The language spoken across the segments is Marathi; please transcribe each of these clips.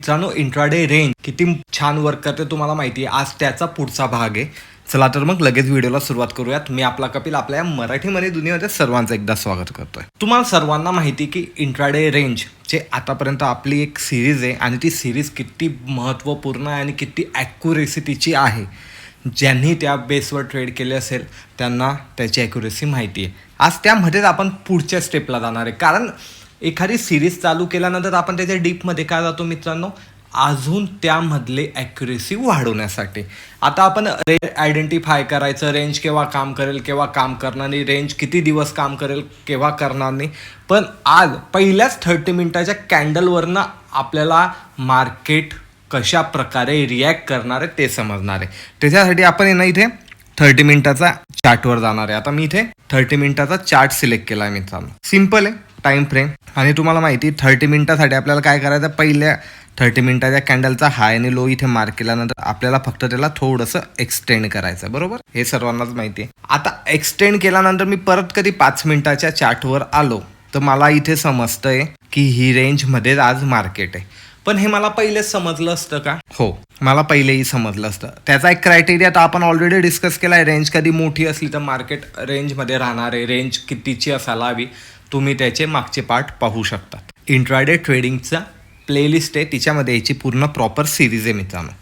मित्रांनो इंट्राडे रेंज किती छान वर्क करते तुम्हाला माहिती आहे. आज त्याचा पुढचा भाग आहे. चला तर मग लगेच व्हिडिओला सुरुवात करूयात. मी आपला कपिल आपल्या मराठीमध्ये दुनियेमध्ये सर्वांचं एकदा स्वागत करतोय. तुम्हाला सर्वांना माहिती की इंट्राडे रेंज जे आतापर्यंत आपली एक सिरीज आहे आणि ती सिरीज किती महत्त्वपूर्ण आहे आणि किती ॲक्युरेसी तिची आहे ज्यांनी त्या बेसवर ट्रेड केले असेल त्यांना त्याची ॲक्युरेसी माहिती आहे. आज त्यामध्येच आपण पुढच्या स्टेपला जाणार आहे. कारण एखादी सिरीज चालू केल्यानंतर आपण त्याच्या डीपमध्ये काय जातो मित्रांनो? अजून त्यामधले ॲक्युरेसी वाढवण्यासाठी. आता आपण रे आयडेंटिफाय करायचं रेंज केव्हा काम करेल केव्हा काम करणार नाही रेंज किती दिवस काम करेल केव्हा करणार नाही पण आज पहिल्याच थर्टी मिनिटाच्या कॅन्डलवरनं आपल्याला मार्केट कशा प्रकारे रिॲक्ट करणार आहे ते समजणार आहे. त्याच्यासाठी आपण ना इथे थर्टी मिनिटाचा चार्टवर जाणार आहे. आता मी इथे थर्टी मिनिटाचा चार्ट सिलेक्ट केला आहे मित्रांनो. सिंपल आहे टाइम फ्रेम आणि तुम्हाला माहिती थर्टी मिनिटासाठी आपल्याला काय करायचं? पहिल्या थर्टी मिनिटाच्या कॅन्डलचा हाय आणि लो इथे मार्क केल्यानंतर आपल्याला फक्त त्याला थोडंसं एक्सटेंड करायचं बरोबर? हे सर्वांनाच माहिती आहे. आता एक्सटेंड केल्यानंतर मी परत कधी पाच मिनिटाच्या चार्टवर आलो तर मला इथे समजतंय की ही रेंजमध्येच आज मार्केट आहे. पण हे मला पहिलेच समजलं असतं का? हो मला पहिलेही समजलं असतं. त्याचा एक क्रायटेरिया तर आपण ऑलरेडी डिस्कस केला आहे रेंज कधी मोठी असली तर मार्केट रेंजमध्ये राहणार आहे रेंज कितीची असायला हवी तुम्ही त्याचे मागचे पार्ट पाहू शकतात. इंट्राडे ट्रेडिंगचा प्लेलिस्ट आहे. तिच्यामध्ये याची पूर्ण प्रॉपर सिरीज आहे मित्रांनो.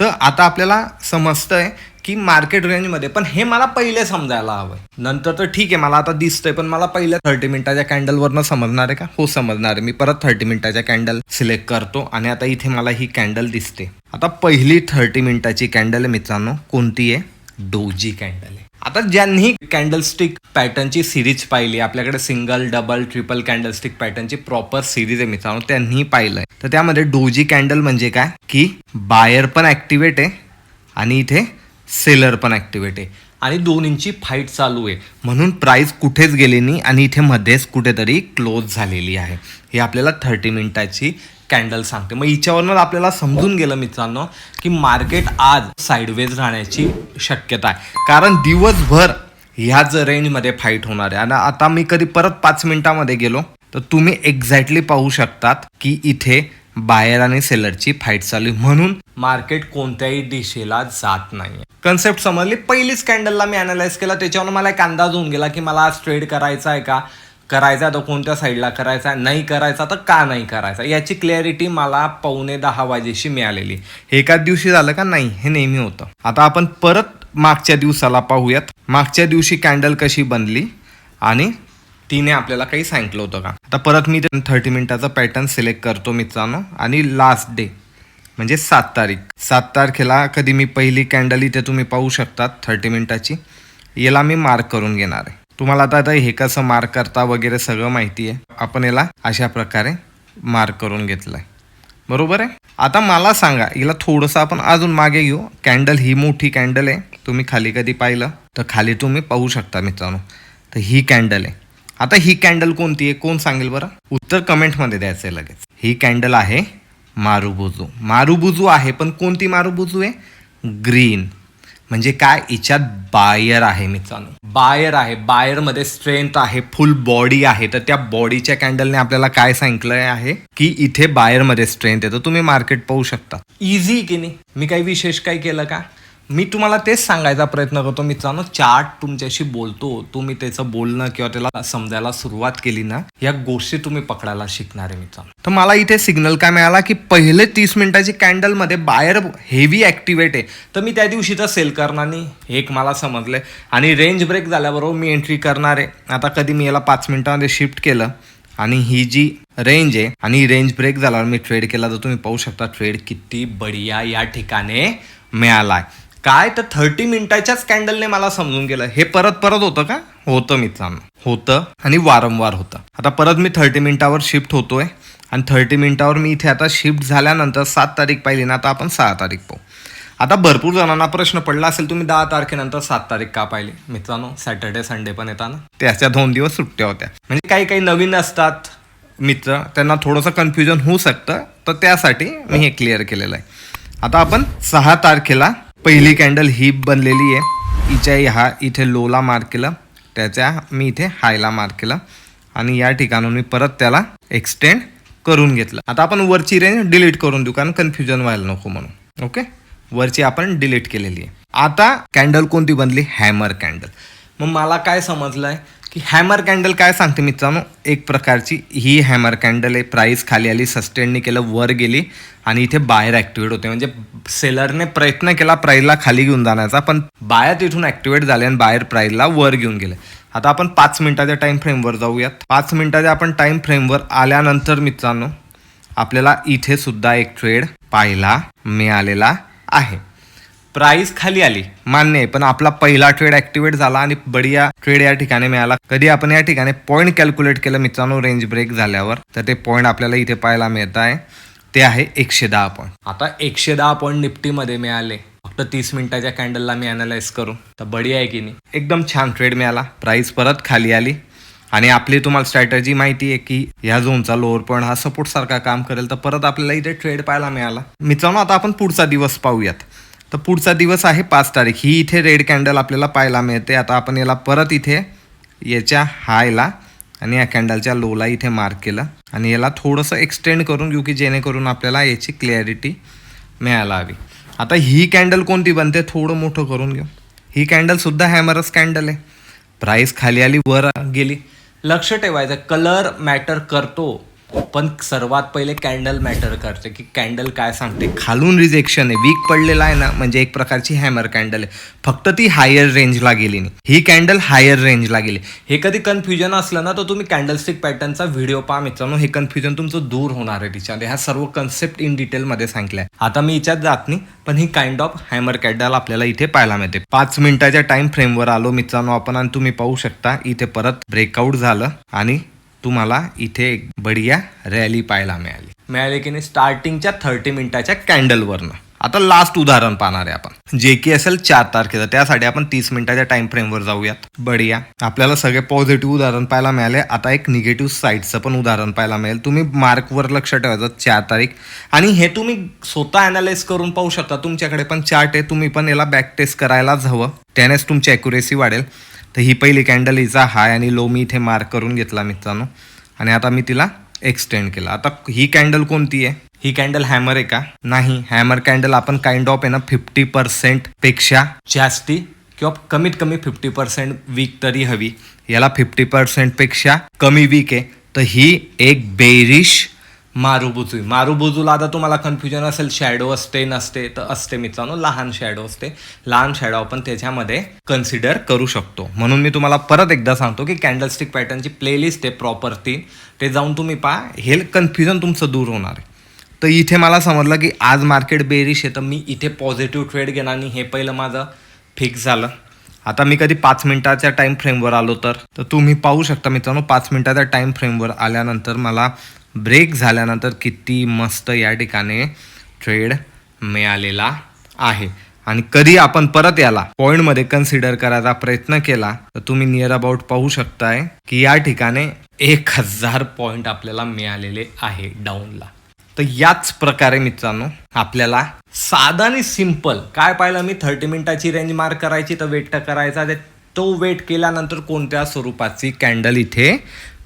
तर आता आपल्याला समजतंय की मार्केट रेंजमध्ये पण हे मला पहिले समजायला हवं नंतर तर ठीक आहे मला आता दिसतंय पण मला पहिल्या थर्टी मिनिटाच्या कॅन्डलवरनं समजणार आहे का? हो समजणार आहे. मी परत थर्टी मिनिटाच्या कॅन्डल सिलेक्ट करतो आणि आता इथे मला ही कॅन्डल दिसते. आता पहिली थर्टी मिनिटाची कॅन्डल आहे मित्रांनो. कोणती आहे? डोजी कॅन्डल आहे. आता ज्यांनी कॅन्डलस्टिक पॅटर्नची सिरीज पाहिली आपल्याकडे सिंगल डबल ट्रिपल कॅन्डलस्टिक पॅटर्नची प्रॉपर सिरीज आहे मित्रांनो त्यांनी पाहिलंय. तर त्यामध्ये डोजी कॅन्डल म्हणजे काय? की बायर पण ऍक्टिव्हेट आहे आणि इथे सेलर पण ॲक्टिवेट आहे. आणि दोन्हींची फाईट चालू आहे. म्हणून प्राईस कुठेच गेली नाही आणि इथे मध्येच कुठेतरी क्लोज झालेली आहे. हे आपल्याला थर्टी मिनिटाची कॅन्डल सांगते. मग हिच्यावरनं आपल्याला समजून गेलं मित्रांनो की मार्केट आज साईडवेज राहण्याची शक्यता आहे. कारण दिवसभर ह्याच रेंजमध्ये फाईट होणार आहे. आणि आता मी कधी परत पाच मिनिटामध्ये गेलो तर तुम्ही एक्झॅक्टली पाहू शकतात की इथे बायर आणि सेलरची फाईट चालू म्हणून मार्केट कोणत्याही दिशेला जात नाही कन्सेप्ट समजली? पहिलीच कॅन्डलला मी अनालाइज केला. त्याच्यावर मला एक अंदाज होऊन गेला की मला आज ट्रेड करायचा आहे का? करायचा तर कोणत्या साईडला करायचा नाही करायचा तर का नाही करायचा? याची क्लॅरिटी मला पावणे दहा वाजेशी मिळालेली. हे एकाच दिवशी झालं का? नाही. हे नेहमी होतं. आता आपण परत मागच्या दिवसाला पाहूयात. मागच्या दिवशी कॅन्डल कशी बनली आणि तिने आपल्याला काही सांगितलं होतं का? आता परत मी थर्टी मिनिटाचा पॅटर्न सिलेक्ट करतो मित्रांनो. आणि लास्ट डे म्हणजे सात तारीख. सात तारखेला कधी मी पहिली कॅन्डल इथे तुम्ही पाहू शकतात थर्टी मिनिटाची याला मी मार्क करून घेणार आहे. तुम्हाला आता आता हे कसं मार्क करता वगैरे सगळं माहिती आहे. आपण याला अशा प्रकारे मार्क करून घेतलं आहे बरोबर आहे? आता मला सांगा हिला थोडंसं आपण अजून मागे घेऊ. कॅन्डल ही मोठी कॅन्डल आहे. तुम्ही खाली कधी पाहिलं? तर खाली तुम्ही पाहू शकता मित्रांनो. तर ही कॅन्डल आहे. आता ही कॅन्डल कोणती आहे? कोण सांगेल बरं? उत्तर कमेंटमध्ये द्यायचं आहे लगेच. ही कॅन्डल आहे मारुबुजू मारुबुजू आहे पण कोणती मारुबुजू आहे? ग्रीन. म्हणजे काय? हिच्यात बायर आहे मित्रांनो. बायर आहे. बायरमध्ये स्ट्रेंथ आहे फुल बॉडी आहे. तर त्या बॉडीच्या कॅन्डलने आपल्याला काय सांगितलं आहे? की इथे बायरमध्ये स्ट्रेंथ आहे. तर तुम्ही मार्केट पाहू शकता. इझी की नाही? मी काही विशेष काही केलं का? मी तुम्हाला तेच सांगायचा प्रयत्न करतो मित्रांनो चार्ट तुमच्याशी बोलतो तुम्ही त्याचं बोलणं किंवा त्याला समजायला सुरुवात केली ना या गोष्टी तुम्ही पकडायला शिकणार आहे मित्रांनो. तर मला इथे सिग्नल काय मिळाला की पहिले तीस मिनिटाची कॅन्डलमध्ये बायर हेवी ॲक्टिवेट आहे. तर मी त्या दिवशी तर सेल करणार नाही हे एक मला समजलंय आणि रेंज ब्रेक झाल्याबरोबर मी एंट्री करणार आहे. आता कधी मी याला पाच मिनिटामध्ये शिफ्ट केलं आणि ही जी रेंज आहे आणि रेंज ब्रेक झाल्यावर मी ट्रेड केला तर तुम्ही पाहू शकता ट्रेड किती बढिया या ठिकाणी मिळालाय. काय तर थर्टी मिनिटाच्याच कॅन्डलने मला समजून गेलं. हे परत परत होतं का? होतं मित्रांनो. होतं आणि वारंवार होतं. आता परत मी थर्टी मिनिटावर शिफ्ट होतोय आणि थर्टी मिनिटावर मी इथे आता शिफ्ट झाल्यानंतर सात तारीख पाहिली ना आता आपण सहा तारीख पाहू. आता भरपूर जणांना प्रश्न पडला असेल तुम्ही दहा तारखेनंतर सात तारीख का पाहिली? मित्रांनो सॅटर्डे संडे पण येतात ना त्याच्या दोन दिवस सुट्ट्या होत्या. म्हणजे काही काही नवीन असतात मित्र त्यांना थोडंसं कन्फ्युजन होऊ शकतं तर त्यासाठी मी हे क्लिअर केलेलं आहे. आता आपण सहा तारखेला पहिली कॅन्डल ही बनलेली आहे. हिच्या ह्या इथे लोला मार्क केलं. त्याच्या मी इथे हायला मार्क केलं. आणि या ठिकाणून मी परत त्याला एक्सटेंड करून घेतलं. आता आपण वरची रेंज डिलीट करून देऊ कारण कन्फ्युजन व्हायला नको म्हणून. ओके वरची आपण डिलीट केलेली आहे. आता कॅन्डल कोणती बनली? हॅमर कॅन्डल मग मला काय समजलं आहे की हॅमर कॅन्डल काय सांगते मित्रांनो? एक प्रकारची ही हॅमर कॅन्डल आहे. प्राईस खाली आली सस्टेनने केलं वर गेली आणि इथे बाहेर ॲक्टिवेट होते. म्हणजे सेलरने प्रयत्न केला प्राईजला खाली घेऊन जाण्याचा पण बाया तिथून ॲक्टिवेट झाले आणि बाहेर प्राईजला वर घेऊन गेले. आता आपण पाच मिनिटाच्या टाईम फ्रेमवर जाऊयात. पाच मिनिटाच्या आपण टाईम फ्रेमवर आल्यानंतर मित्रांनो आपल्याला इथे सुद्धा एक ट्रेड पाहायला मिळालेला आहे. प्राइस खाली आली. मान्य आहे पण आपला पहिला ट्रेड ऍक्टिवेट झाला आणि बढिया ट्रेड या ठिकाणी मिळाला. कधी आपण या ठिकाणी पॉईंट कॅल्क्युलेट केलं मित्रांनो रेंज ब्रेक झाल्यावर तर ते पॉईंट आपल्याला इथे पाहायला मिळत आहे. ते आहे एकशे दहा पॉईंट आता एकशे दहा पॉईंट निफ्टीमध्ये मिळाले. फक्त तीस मिनिटाच्या कॅन्डलला मी अनालाइज करू. तर बढिया आहे की नाही? एकदम छान ट्रेड मिळाला. प्राइस परत खाली आली. आणि आपली तुम्हाला स्ट्रॅटजी माहिती आहे की ह्या झोनचा लोअर पॉईंट हा सपोर्ट सारखा काम करेल तर परत आपल्याला इथे ट्रेड पाहायला मिळाला. मित्रांनो आता आपण पुढचा दिवस पाहूयात. तर पुढचा दिवस आहे पाच तारीख. ही इथे रेड कॅन्डल आपल्याला पाहायला मिळते. आता आपण याला परत इथे याच्या हायला आणि या कॅन्डलच्या लोला इथे मार्क केलं. आणि याला थोडंसं एक्सटेंड करून घेऊ की जेणेकरून आपल्याला याची क्लॅरिटी मिळायला हवी. आता ही कॅन्डल कोणती बनते? थोडं मोठं करून घेऊ. ही कॅन्डलसुद्धा हॅमरस कॅन्डल आहे. प्राईस खाली आली वर गेली. लक्ष ठेवायचं. कलर मॅटर करतो. पण सर्वात पहिले कॅन्डल मॅटर करते की कॅन्डल काय सांगते? खालून रिजेक्शन आहे. वीक पडलेला आहे ना म्हणजे एक प्रकारची हॅमर कॅन्डल आहे. फक्त ती हायर रेंजला गेली नाही. ही कॅन्डल हायर रेंजला गेली. हे कधी कन्फ्युजन असलं ना तर तुम्ही कॅन्डलस्टिक पॅटर्नचा व्हिडिओ पहा मित्रांनो. हे कन्फ्युजन तुमचं दूर होणार आहे तिच्यामध्ये. ह्या सर्व कन्सेप्ट इन डिटेलमध्ये सांगितलं आहे आता मी हिच्यात जात नाही पण ही काइंड ऑफ हॅमर कॅन्डल आपल्याला इथे पाहायला मिळते. पाच मिनिटाच्या टाइम फ्रेमवर आलो मित्रांनो आपण आणि तुम्ही पाहू शकता इथे परत ब्रेकआउट झालं आणि तुम्हाला इथे एक बढिया रॅली पाहायला मिळाली. मिळाली की नाही? स्टार्टिंगच्या थर्टी मिनिटाच्या कॅन्डलवरनं आता लास्ट उदाहरण पाहणार आहे आपण. जे की असेल चार तारखेचं. त्यासाठी आपण तीस मिनिटाच्या टाइम फ्रेमवर जाऊयात. बढिया. आपल्याला सगळे पॉझिटिव्ह उदाहरण पाहायला मिळाले. आता एक निगेटिव्ह साईडचं पण उदाहरण पाहायला मिळेल. तुम्ही मार्कवर लक्ष ठेवायचं चार तारीख. आणि हे तुम्ही स्वतः अनालाइज करून पाहू शकता. तुमच्याकडे पण चार्ट आहे. तुम्ही पण याला बॅक टेस्ट करायलाच हवं. त्यानेच तुमची अॅक्युरेसी वाढेल. तर ही पहिली कॅन्डल हिचा हाय आणि लो मी इथे मार्क करून घेतला मित्रांनो. आणि आता मी तिला एक्सटेंड केला. आता ही कॅन्डल कोणती आहे? ही कॅन्डल हॅमर आहे का? नाही. हॅमर कॅन्डल आपण काइंड ऑफ आहे ना फिफ्टी पर्सेंटपेक्षा जास्ती किंवा कमीत कमी फिफ्टी पर्सेंट वीक तरी हवी. याला फिफ्टी पर्सेंटपेक्षा कमी वीक आहे. तर ही एक बेरिश मारुबुजू. मारुबुजूला आता तुम्हाला कन्फ्युजन असेल शॅडो असते नसते तर असते मित्रांनो लहान शॅडो असते. लहान शॅडो आपण त्याच्यामध्ये कन्सिडर करू शकतो. म्हणून मी तुम्हाला परत एकदा सांगतो की कॅन्डलस्टिक पॅटर्नची प्लेलिस्ट आहे प्रॉपर ती. ते जाऊन तुम्ही पहा. हे कन्फ्युजन तुमचं दूर होणार आहे. तर इथे मला समजलं की आज मार्केट बेरिश आहे तर मी इथे पॉझिटिव्ह ट्रेड घेणार आणि हे पहिलं माझं फिक्स झालं. आता मी कधी पाच मिनिटाच्या टाईम फ्रेमवर आलो तर? तर तुम्ही पाहू शकता मित्रांनो पाच मिनिटाच्या टाईम फ्रेमवर आल्यानंतर मला ब्रेक झाल्यानंतर किती मस्त या ठिकाणी ट्रेड मिळालेला आहे. आणि कधी आपण परत याला पॉईंटमध्ये कन्सिडर करायचा प्रयत्न केला तर तुम्ही नियर अबाउट पाहू शकताय की या ठिकाणी एक हजार पॉईंट आपल्याला मिळालेले आहे डाऊनला तर याच प्रकारे मित्रांनो आपल्याला साधा आणि सिंपल काय पाहिलं मी? थर्टी मिनिटाची रेंज मार्क करायची तर वेट करायचा. तो वेट केल्यानंतर कोणत्या स्वरूपाची कॅन्डल इथे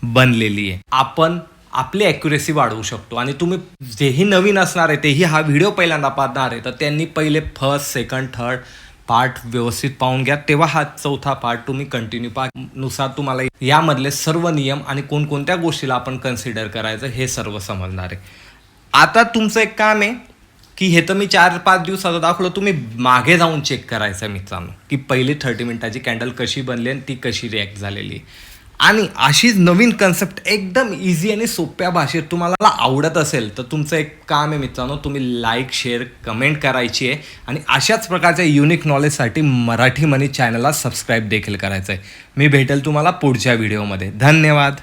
बनलेली आहे? आपण आपली ॲक्युरेसी वाढवू शकतो. आणि तुम्ही जेही नवीन असणार आहे तेही हा व्हिडिओ पहिल्यांदा पाहणार आहे तर त्यांनी पहिले फर्स्ट सेकंड थर्ड पार्ट व्यवस्थित पाहून घ्या. तेव्हा हा चौथा पार्ट तुम्ही कंटिन्यू पहा. नुसार तुम्हाला यामधले सर्व नियम आणि कोणकोणत्या गोष्टीला आपण कन्सिडर करायचं हे सर्व समजणार आहे. आता तुमचं एक काम आहे की हे तर मी चार पाच दिवसाचं दाखवलं तुम्ही मागे जाऊन चेक करायचं मित्रांनो की पहिली थर्टी मिनिटाची कॅन्डल कशी बनली आणि ती कशी रिॲक्ट झालेली. आणि अशीच नवीन कन्सेप्ट एकदम इझी आणि सोप्या भाषेत तुम्हाला आवडत असेल तर तुमचं एक काम आहे मित्रांनो तुम्ही लाईक शेअर कमेंट करायची आहे आणि अशाच प्रकारच्या युनिक नॉलेजसाठी मराठी मनी चॅनलला सबस्क्राईब देखील करायचं आहे मी भेटेल तुम्हाला पुढच्या व्हिडिओमध्ये धन्यवाद.